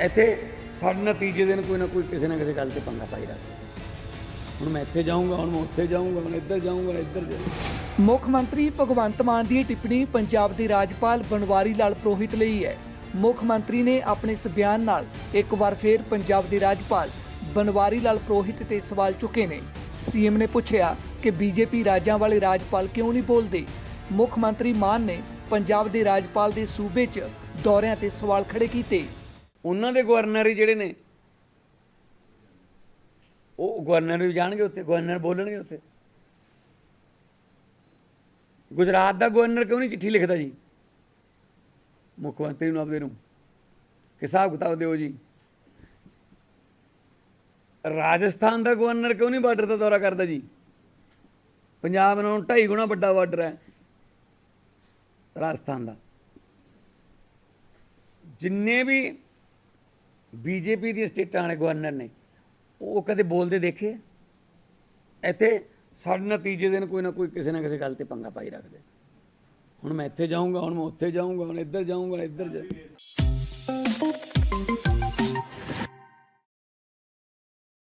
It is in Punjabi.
ਇੱਥੇ ਸਾਡੇ ਨਤੀਜੇ ਦਿਨ ਕੋਈ ਨਾ ਕੋਈ ਕਿਸੇ ਨਾ ਕਿਸੇ ਗੱਲ ਤੇ ਪੰਗਾ ਪਾਈ ਰੱਖਦਾ ਹੁਣ ਮੈਂ ਇੱਥੇ ਜਾਊਂਗਾ, ਹੁਣ ਮੈਂ ਉੱਥੇ ਜਾਊਂਗਾ, ਹੁਣ ਇੱਧਰ ਜਾਊਂਗਾ ਇੱਧਰ ਜਾਊਂਗਾ। ਮੁੱਖ ਮੰਤਰੀ ਭਗਵੰਤ ਮਾਨ ਦੀ ਟਿੱਪਣੀ ਪੰਜਾਬ ਦੇ ਰਾਜਪਾਲ ਬਨਵਾਰੀ ਲਾਲ ਪ੍ਰੋਹਿਤ ਲਈ ਹੈ। ਮੁੱਖ ਮੰਤਰੀ ਨੇ ਆਪਣੇ ਇਸ ਬਿਆਨ ਨਾਲ ਇੱਕ ਵਾਰ ਫੇਰ ਪੰਜਾਬ ਦੇ ਰਾਜਪਾਲ ਬਨਵਾਰੀ ਲਾਲ ਪ੍ਰੋਹਿਤ ਤੇ ਸਵਾਲ ਚੁੱਕੇ ਨੇ। ਸੀਐਮ ਨੇ ਪੁੱਛਿਆ ਕਿ ਬੀਜੇਪੀ ਰਾਜਾਂ ਵਾਲੇ ਰਾਜਪਾਲ ਕਿਉਂ ਨਹੀਂ ਬੋਲਦੇ? ਮੁੱਖ ਮੰਤਰੀ ਮਾਨ ਨੇ ਪੰਜਾਬ ਦੇ ਰਾਜਪਾਲ ਦੇ ਸੂਬੇ 'ਚ ਦੌਰਿਆਂ ਤੇ ਸਵਾਲ ਖੜੇ ਕੀਤੇ। ਉਹਨਾਂ ਦੇ ਗਵਰਨਰ ਹੀ ਜਿਹੜੇ ਨੇ। ਉਹ ਗਵਰਨਰ ਵੀ ਜਾਣਗੇ ਉੱਥੇ, ਗਵਰਨਰ ਬੋਲਣਗੇ ਉੱਥੇ। ਗੁਜਰਾਤ ਦਾ ਗਵਰਨਰ ਕਿਉਂ ਨਹੀਂ ਚਿੱਠੀ ਲਿਖਦਾ ਜੀ? ਮੁੱਖ ਮੰਤਰੀ ਨੂੰ ਆਪਦੇ ਨੂੰ। ਕਿ ਹਿਸਾਬ ਕਿਤਾਬ ਦਿਓ ਜੀ? ਰਾਜਸਥਾਨ ਦਾ ਗਵਰਨਰ ਕਿਉਂ ਨਹੀਂ ਬਾਰਡਰ ਦਾ ਦੌਰਾ ਕਰਦਾ ਜੀ? ਪੰਜਾਬ ਨਾਲੋਂ ਢਾਈ ਗੁਣਾ ਵੱਡਾ ਬਾਰਡਰ ਹੈ ਰਾਜਸਥਾਨ ਦਾ। ਜਿੰਨੇ ਵੀ ਬੀਜੇਪੀ ਦੀ ਸਟੇਟਾਂ ਵਾਲੇ ਗਵਰਨਰ ਨੇ। ਉਹ ਕਦੇ ਬੋਲਦੇ ਦੇਖੇ? ਇੱਥੇ ਸਾਡੇ ਨਤੀਜੇ ਦਿਨ ਕੋਈ ਨਾ ਕੋਈ ਕਿਸੇ ਨਾ ਕਿਸੇ ਗੱਲ ਤੇ ਪੰਗਾ ਪਾਈ ਰੱਖਦੇ। ਹੁਣ ਮੈਂ ਇੱਥੇ ਜਾਊਂਗਾ, ਹੁਣ ਮੈਂ ਉੱਥੇ ਜਾਊਂਗਾ, ਹੁਣ ਇੱਧਰ ਜਾਊਂਗਾ, ਇੱਧਰ ਜਾ